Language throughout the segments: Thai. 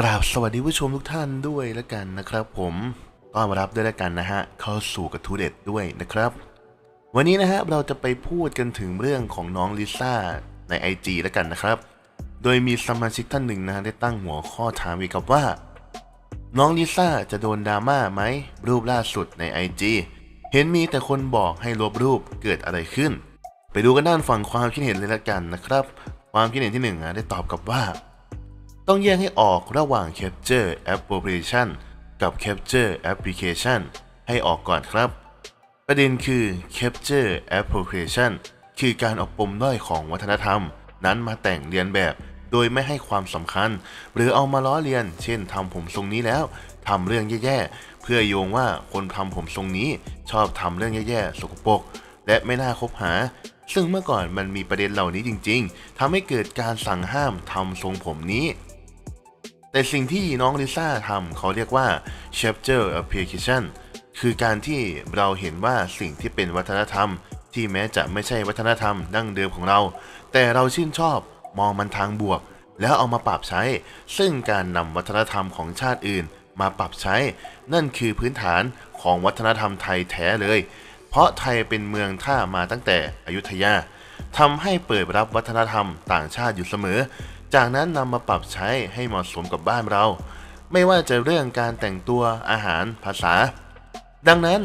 กราบสวัสดีผู้ชมทุกท่านด้วยแล้วกันนะครับ ผมต้อนรับด้วยแล้วกันนะฮะเข้าสู่กระทูเด็ดด้วยนะครับ วันนี้นะฮะเราจะไปพูดกันถึงเรื่องของน้องลิซ่าใน IG แล้วกันนะครับ โดยมีสมาชิกท่านหนึ่งนะฮะได้ตั้งหัวข้อถามว้กับว่า น้องลิซ่าจะโดนดราม่าไหมรูปล่าสุดใน IG เห็นมีแต่คนบอกให้ลบรูปเกิดอะไรขึ้น ไปดูกันด้านฝั่งความคิดเห็นเลยละกันนะครับ ความคิดเห็นที่หนึ่งนะได้ตอบกลับว่า ต้องแยกให้ออกระหว่าง Capture Appropriation กับ Capture Application ให้ออกก่อนครับ ประเด็นคือ Capture Appropriation คือการเอาปมด้อยของวัฒนธรรม นั้นมาแต่งเรียนแบบ โดยไม่ให้ความสำคัญ หรือเอามาล้อเลียน เช่นทำผมทรงนี้แล้วทำเรื่องแย่ๆ เพื่อโยงว่าคนทำผมทรงนี้ชอบทำเรื่องแย่ๆ สกปรกและไม่น่าคบหา ซึ่งเมื่อก่อนมันมีประเด็นเหล่านี้จริง ๆทำให้เกิดการสั่งห้ามทำทรงผมนี้ แต่สิ่งที่น้องลิซ่าทำเขาเรียกว่า chapter application คือการที่เราเห็นว่าสิ่งที่เป็นวัฒนธรรม ที่แม้จะไม่ใช่วัฒนธรรมดั้งเดิมของเรา แต่เราชื่นชอบมองมันทางบวก แล้วเอามาปรับใช้ ซึ่งการนำวัฒนธรรมของชาติอื่น มาปรับใช้ นั่นคือพื้นฐานของวัฒนธรรมไทยแท้เลย เพราะไทยเป็นเมืองท่ามาตั้งแต่อยุธยาทำให้เปิดรับวัฒนธรรมต่างชาติอยู่เสมอ จากนั้นนำมาปรับใช้ให้เหมาะสมกับบ้านเรา ไม่ว่าจะเรื่องการแต่งตัวอาหารภาษา ดังนั้น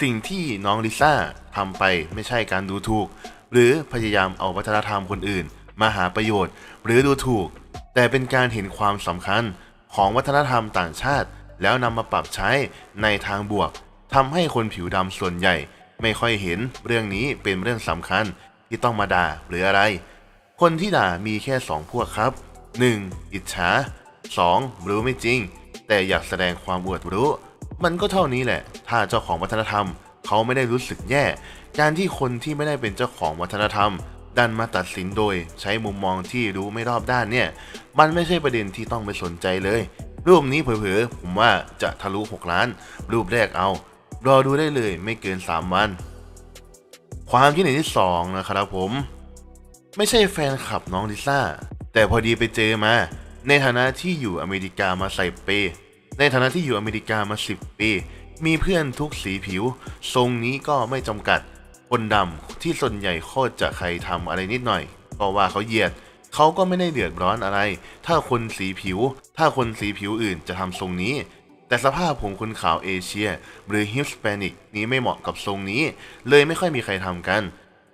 สิ่งที่น้องลิซ่าทำไปไม่ใช่การดูถูก หรือพยายามเอาวัฒนธรรมคนอื่น มาหาประโยชน์ หรือดูถูก แต่เป็นการเห็นความสำคัญของวัฒนธรรมต่างชาติ แล้วนำมาปรับใช้ในทางบวกทำให้คนผิวดำส่วนใหญ่ ไม่ค่อยเห็นเรื่องนี้เป็นเรื่องสำคัญที่ต้องมาด่าหรืออะไร คนที่ด่ามีแค่สองพวกครับ 1. อิจฉา 2. รู้ไม่จริง แต่อยากแสดงความอวดรู้ มันก็เท่านี้แหละ ถ้าเจ้าของวัฒนธรรม เขาไม่ได้รู้สึกแย่ การที่คนที่ไม่ได้เป็นเจ้าของวัฒนธรรม ดันมาตัดสินโดยใช้มุมมองที่รู้ไม่รอบด้านเนี่ย มันไม่ใช่ประเด็นที่ต้องไปสนใจเลย รูปนี้เผลอๆผมว่าจะทะลุ 6 ล้าน รูปแรกเอา รอดูได้เลยไม่เกิน 3 วัน ความคิดเห็นที่สองนะครับผม ไม่ใช่แฟนคลับน้องลิซ่า แต่พอดีไปเจอมา ในฐานะที่อยู่อเมริกามาใส่เปย์ในฐานะที่อยู่อเมริกามา 10 ปี มีเพื่อนทุกสีผิว ทรงนี้ก็ไม่จำกัด คนดำที่ส่วนใหญ่โคตรจะใครทำอะไรนิดหน่อยก็ว่าเขาเหยียดเขาก็ไม่ได้เดือดร้อนอะไร ถ้าคนสีผิว ถ้าคนสีผิวอื่นจะทำทรงนี้ แต่สภาพผมคนขาวเอเชีย หรือฮิสแปนิกนี้ไม่เหมาะกับทรงนี้ เลยไม่ค่อยมีใครทำกัน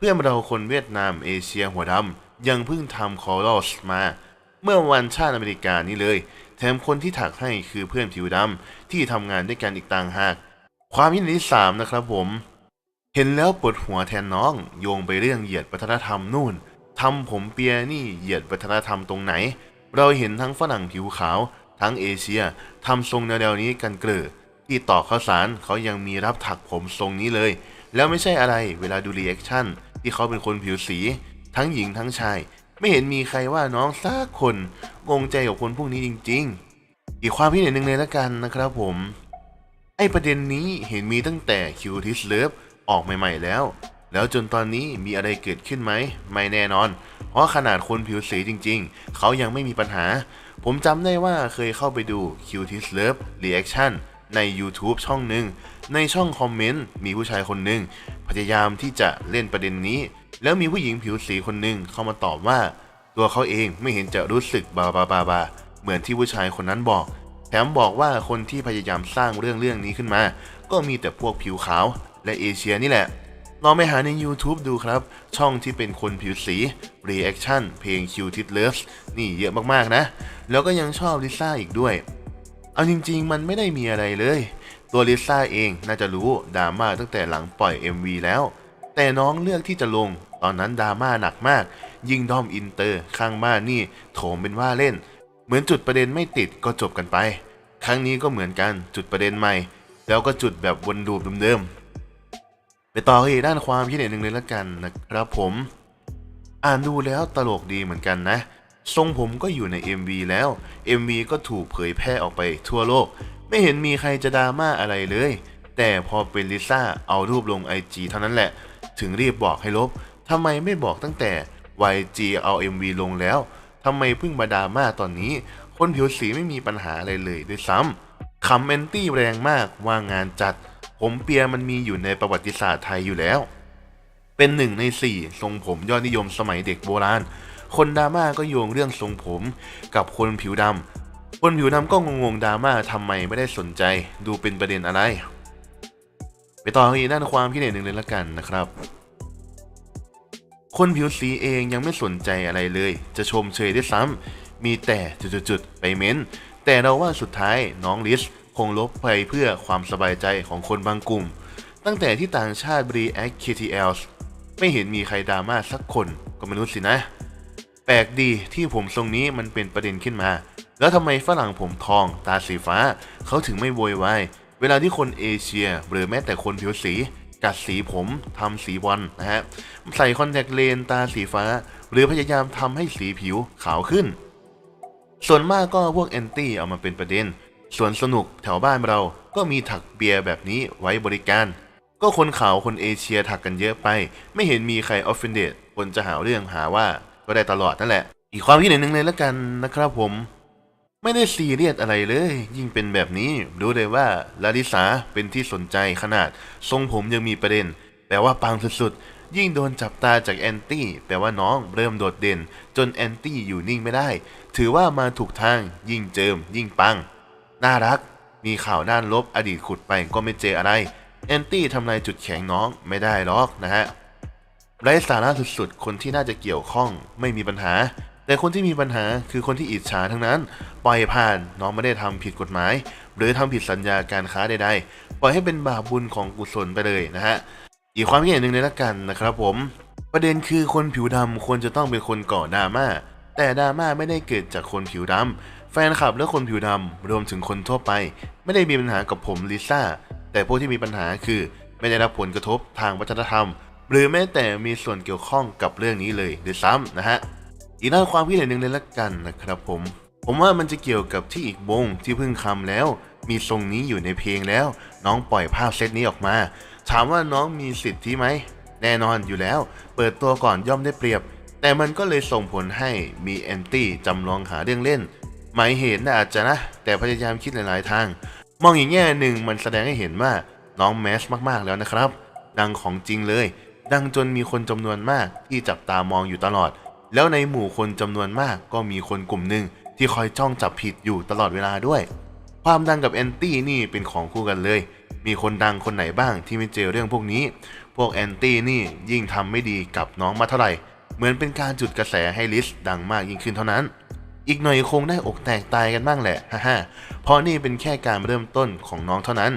พื่อนเราคนเวียดนามเอเชียหัวดำยังเพิ่งทำคอร์สมา เมื่อวันชาติอเมริกานี้เลย แถมคนที่ถักให้คือเพื่อนผิวดำที่ทำงานด้วยกันอีกต่างหาก ความคิดเห็นที่สามนะครับผม เห็นแล้วปวดหัวแทนน้อง โยงไปเรื่องเหยียดวัฒนธรรมนู่นทำผมเปียนี่เหยียดวัฒนธรรมตรงไหน เราเห็นทั้งฝรั่งผิวขาว ทั้งเอเชียทำทรงแนวๆนี้กันเกลือที่ต่อข้าวสารเขายังมีรับถักผมทรงนี้เลย แล้วไม่ใช่อะไรเวลาดูรีแอคชั่นที่เขาเป็นคนผิวสี ทั้งหญิงทั้งชาย ไม่เห็นมีใครว่าน้องสักคนงงใจกับคนพวกนี้จริง ๆ อีกความคิดเห็นหนึ่งเลยละกันนะครับผม ไอประเด็นนี้เห็นมีตั้งแต่คิวทิสเลิฟออกใหม่ๆแล้ว แล้วจนตอนนี้มีอะไรเกิดขึ้นไหม ไม่แน่นอน เพราะขนาดคนผิวสีจริง ๆ เขายังไม่มีปัญหา ผมจำได้ว่าเคยเข้าไปดู q t i s Love Reaction ใน YouTube ช่องหนึ่งในช่องคอมเมนต์มีผู้ชายคนหนึ่งพยายามที่จะเล่นประเด็นนี้ แล้วมีผู้หญิงผิวสีคนหนึ่งเข้ามาตอบว่า ตัวเขาเองไม่เห็นจะรู้สึกบาบาบาบาเหมือนที่ผู้ชายคนนั้นบอก แถมบอกว่าคนที่พยายามสร้างเรื่องเรื่องนี้ขึ้นมา ก็มีแต่พวกผิวขาวและเอเชียนี่แหละลองไปหาใน YouTube ดูครับ ช่องที่เป็นคนผิวสี Reaction เพลง Q t i t Loves นี่เยอะมากๆนะ แล้วก็ยังชอบลิซ่าอีกด้วย เอาจริง ๆ มันไม่ได้มีอะไรเลย ตัวลิซ่าเองน่าจะรู้ดราม่าตั้งแต่หลังปล่อย MV แล้ว แต่น้องเลือกที่จะลง ตอนนั้นดราม่าหนักมาก ยิ่งดอมอินเตอร์ข้างบ้านนี่โถมเป็นว่าเล่น เหมือนจุดประเด็นไม่ติดก็จบกันไป ครั้งนี้ก็เหมือนกันจุดประเด็นใหม่ แล้วก็จุดแบบวนลูปเดิมๆไปต่ออีกด้านความคิดเห็นหนึ่งเลยละกันนะครับผม อ่านดูแล้วตลกดีเหมือนกันนะ ทรงผมก็อยู่ใน MV แล้ว MV ก็ถูกเผยแพร่ออกไปทั่วโลก ไม่เห็นมีใครจะดราม่าอะไรเลย แต่พอเป็นลิซ่าเอารูปลง IG เท่านั้นแหละ ถึงรีบบอกให้ลบทำไมไม่บอกตั้งแต่ YG เอา MV ลงแล้วทำไมเพิ่งมาดราม่าตอนนี้ คนผิวสีไม่มีปัญหาอะไรเลยด้วยซ้ำคำแอนตี้แรงมากว่างานจัด ผมเปียมันมีอยู่ในประวัติศาสตร์ไทยอยู่แล้ว เป็นหนึ่งในสี่ทรงผมยอดนิยมสมัยเด็กโบราณ คนดราม่าก็โยงเรื่องทรงผม กับคนผิวดำคนผิวดำก็งงๆดราม่าทำไมไม่ได้สนใจ ดูเป็นประเด็นอะไร ไปต่อกันอีกด้านความคิดเห็นหนึ่งเลยละกันนะครับ คนผิวสีเองยังไม่สนใจอะไรเลย จะชมเชยได้ซ้ำมีแต่จุดๆๆไปเม้น แต่เราว่าสุดท้ายน้องลิสคงลบไปเพื่อความสบายใจของคนบางกลุ่ม ตั้งแต่ที่ต่างชาติบรีแอค KTL ไม่เห็นมีใครดราม่าสักคนก็ไม่รู้สินะ แปลกดีที่ผมทรงนี้มันเป็นประเด็นขึ้นมา แล้วทำไมฝรั่งผมทองตาสีฟ้า เขาถึงไม่โวยวายเวลาที่คนเอเชียหรือแม้แต่คนผิวสีกัดสีผมทำสีบอลนะฮะใส่คอนแทคเลนส์ตาสีฟ้า หรือพยายามทำให้สีผิวขาวขึ้น ส่วนมากก็พวกแอนตี้เอามาเป็นประเด็น ส่วนสนุกแถวบ้านเราก็มีถักเบียร์แบบนี้ไว้บริการ ก็คนขาวคนเอเชียถักกันเยอะไป ไม่เห็นมีใครออฟเฟนเดตคนจะหาเรื่องหาว่า ก็ได้ตลอดนั่นแหละ อีกความคิดเห็นหนึ่งเลยละกันนะครับผม ไม่ได้ซีเรียสอะไรเลย ยิ่งเป็นแบบนี้รู้เลยว่าลาลิสาเป็นที่สนใจขนาด ทรงผมยังมีประเด็น แปลว่าปังสุดๆ ยิ่งโดนจับตาจากแอนตี้แปลว่าน้องเริ่มโดดเด่น จนแอนตี้อยู่นิ่งไม่ได้ ถือว่ามาถูกทาง ยิ่งเจิม ยิ่งปัง น่ารัก มีข่าวด้านลบอดีตขุดไปก็ไม่เจออะไรแอนตี้ทำลายจุดแข็งน้องไม่ได้หรอกนะฮะ ไร้สาระสุดๆ คนที่น่าจะเกี่ยวข้องไม่มีปัญหา แต่คนที่มีปัญหาคือคนที่อิจฉาทั้งนั้น ปล่อยผ่านน้องไม่ได้ทำผิดกฎหมาย หรือทำผิดสัญญาการค้าใดๆ ปล่อยให้เป็นบาปบุญของกุศลไปเลยนะฮะ อีกความคิดเห็นหนึ่งเลยละกันนะครับผม ประเด็นคือคนผิวดำควรจะต้องเป็นคนก่อดราม่า แต่ดราม่าไม่ได้เกิดจากคนผิวดำแฟนคลับและคนผิวดำรวมถึงคนทั่วไป ไม่ได้มีปัญหากับผมลิซ่า แต่พวกที่มีปัญหาคือไม่ได้รับผลกระทบทางวัฒนธรรม หรือแม้แต่มีส่วนเกี่ยวข้องกับเรื่องนี้เลยด้วยซ้ำนะฮะอีกด้านความคิดเห็นหนึ่งเลยละกันนะครับผม ผมว่ามันจะเกี่ยวกับที่อีกวงที่เพิ่งคำแล้ว มีทรงนี้อยู่ในเพลงแล้ว น้องปล่อยภาพเซตนี้ออกมา ถามว่าน้องมีสิทธิไหมแน่นอนอยู่แล้ว เปิดตัวก่อนย่อมได้เปรียบ แต่มันก็เลยส่งผลให้มีแอนตี้จำลองหาเรื่องเล่น หมายเหตุน่าอาจจะนะ แต่พยายามคิดหลายๆทาง มองอีกแง่หนึ่งมันแสดงให้เห็นว่าน้องแมสมากๆแล้วนะครับ ดังของจริงเลย ดังจนมีคนจำนวนมากที่จับตามองอยู่ตลอด แล้วในหมู่คนจำนวนมากก็มีคนกลุ่มหนึ่งที่คอยจ้องจับผิดอยู่ตลอดเวลาด้วย ความดังกับแอนตี้นี่เป็นของคู่กันเลย มีคนดังคนไหนบ้างที่ไม่เจอเรื่องพวกนี้ พวกแอนตี้นี่ยิ่งทำไม่ดีกับน้องมาเท่าไหร่ เหมือนเป็นการจุดกระแสให้ลิสดังมากยิ่งขึ้นเท่านั้น อีกหน่อยคงได้อกแตกตายกันบ้างแหละฮ่าฮ่าเพราะนี่เป็นแค่การเริ่มต้นของน้องเท่านั้น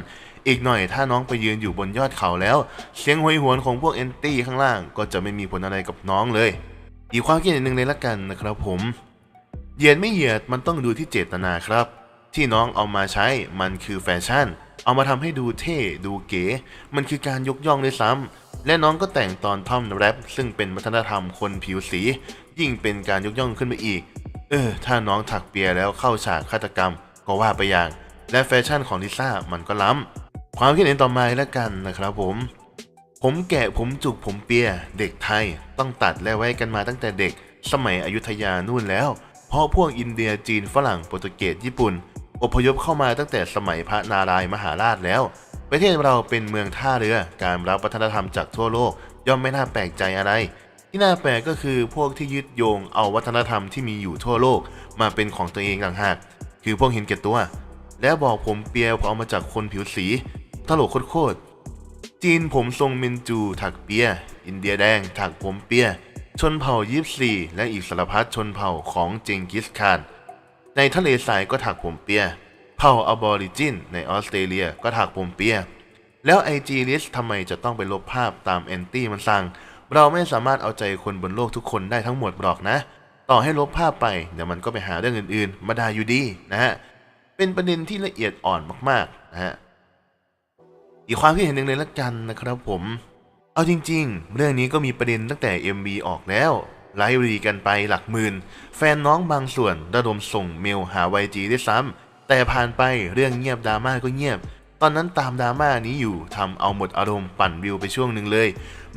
อีกหน่อยถ้าน้องไปยืนอยู่บนยอดเขาแล้ว เสียงโหยหวนของพวกแอนตี้ข้างล่างก็จะไม่มีผลอะไรกับน้องเลย อีกความคิดหนึ่งเลยละกันนะครับผม เหยียดไม่เหยียดมันต้องดูที่เจตนาครับ ที่น้องเอามาใช้มันคือแฟชั่น เอามาทำให้ดูเท่ดูเก๋ มันคือการยกย่องด้วยซ้ำและน้องก็แต่งตอนท่อนแรปซึ่งเป็นวัฒนธรรมคนผิวสี ยิ่งเป็นการยกย่องขึ้นไปอีก เออ ถ้าน้องถักเปียแล้วเข้าฉากฆาตกรรม ก็ว่าไปอย่างและแฟชั่นของลิซ่ามันก็ล้ำ ความคิดเห็นต่อมาแล้วกันนะครับผม ผมแกะผมจุกผมเปีย เด็กไทย ต้องตัดและไว้กันมาตั้งแต่เด็ก สมัยอยุธยานู่นแล้ว เพราะพวกอินเดียจีนฝรั่งโปรตุเกสญี่ปุ่น อพยพเข้ามาตั้งแต่สมัยพระนารายมหาราชแล้ว ประเทศเราเป็นเมืองท่าเรือ การรับวัฒนธรรมจากทั่วโลก ย่อมไม่น่าแปลกใจอะไร ที่น่าแปลกก็คือพวกที่ยึดโยงเอาวัฒนธรรมที่มีอยู่ทั่วโลก มาเป็นของตัวเองต่างหาก คือพวกเห็นแก่ตัว และบอกผมเปียเอามาจากคนผิวสี ตลกโคตรๆจีนผมทรงมินจูถักเปีย อินเดียแดงถักผมเปีย ชนเผ่ายิปซีและอีกสารพัดชนเผ่าของเจงกิสข่าน ในทะเลทรายก็ถักผมเปีย เผ่าอบอริจินในออสเตรเลียก็ถักผมเปีย แล้วไอจีลิสทำไมจะต้องไปลบภาพตามแอนตี้มันสั่ง เราไม่สามารถเอาใจคนบนโลกทุกคนได้ทั้งหมดหรอกนะ ต่อให้ลบภาพไปเดี๋ยวมันก็ไปหาเรื่องอื่นๆ มาด่าอยู่ดีนะฮะเป็นประเด็นที่ละเอียดอ่อนมากๆนะฮะ อีกความคิดเห็นหนึ่งเลยละกันนะครับผม เอาจริง ๆ เรื่องนี้ก็มีประเด็นตั้งแต่ MV ออกแล้วไลฟ์รีกันไปหลักหมื่น แฟนน้องบางส่วนระดมส่งเมลหา YG ด้ซ้ำแต่ผ่านไปเรื่องเงียบดราม่าก็เงียบ ตอนนั้นตามดราม่านี้อยู่ทำเอาหมดอารมณ์ปั่นวิวไปช่วงหนึ่งเลย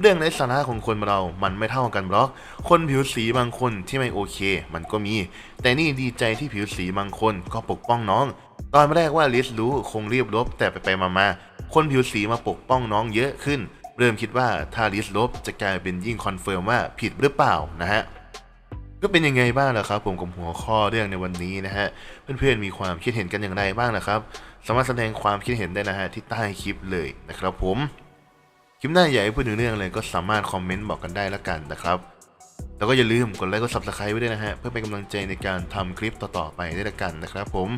เรื่องในสาระของคนเรา มันไม่เท่ากันหรอก คนผิวสีบางคนที่ไม่โอเค มันก็มี แต่นี่ดีใจที่ผิวสีบางคนก็ปกป้องน้อง ตอนแรกว่าลิสรู้คงรีบลบแต่ไปไปมามาๆ คนผิวสีมาปกป้องน้องเยอะขึ้น เริ่มคิดว่าถ้าลิสลบจะกลายเป็นยิ่งคอนเฟิร์มว่าผิดหรือเปล่านะฮะก็เป็นยังไงบ้างล่ะครับ ผมกับหัวข้อเรื่องในวันนี้นะฮะเพื่อนๆมีความคิดเห็นกันอย่างไรบ้างนะครับ สามารถแสดงความคิดเห็นได้นะฮะที่ใต้คลิปเลยนะครับ ผมคลิปหน้าอยากให้พูดถึงเรื่องอะไรก็สามารถคอมเมนต์บอกกันได้ล้วกันนะครับแล้วก็อย่าลืมกดไลค์กด subscribe ไว้ด้วยนะฮะเพื่อเป็นกำลังใจในการทำคลิปต่อๆไปได้ล้วกันนะครับ ผม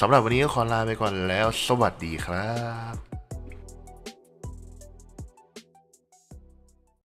สำหรับวันนี้ก็ขอลาไปก่อนแล้ว สวัสดีครับ